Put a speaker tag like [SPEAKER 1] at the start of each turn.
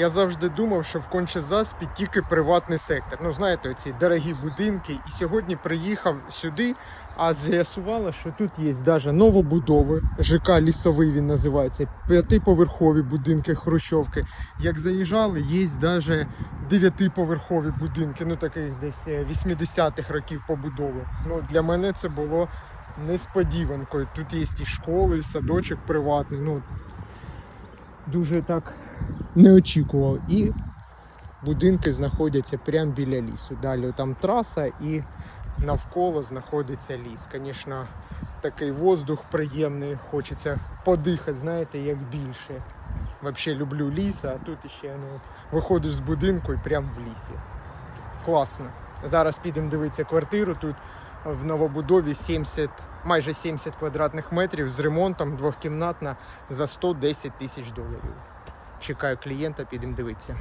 [SPEAKER 1] Я завжди думав, що в Кончезаспі тільки приватний сектор. Ну, знаєте, оці дорогі будинки. І сьогодні приїхав сюди, а з'ясувало, що тут є навіть новобудови. ЖК лісовий він називається, п'ятиповерхові будинки, хрущовки. Як заїжджали, є навіть дев'ятиповерхові будинки, ну таких десь е, 80-х років побудови. Ну, для мене це було несподіванкою. Тут є і школи, і садочок приватний. Ну, дуже так не очікував. І будинки знаходяться прямо біля лісу. Далі там траса і навколо знаходиться ліс. Звісно, такий воздух приємний, хочеться подихати, знаєте, як більше. Взагалі люблю ліс, а тут ще ну, виходиш з будинку і прямо в лісі. Класно. Зараз підемо дивитися квартиру. Тут в новобудові 70, майже 70 квадратних метрів з ремонтом двохкімнатна за 110 тисяч доларів. Чекаю клієнта, підемо дивитися.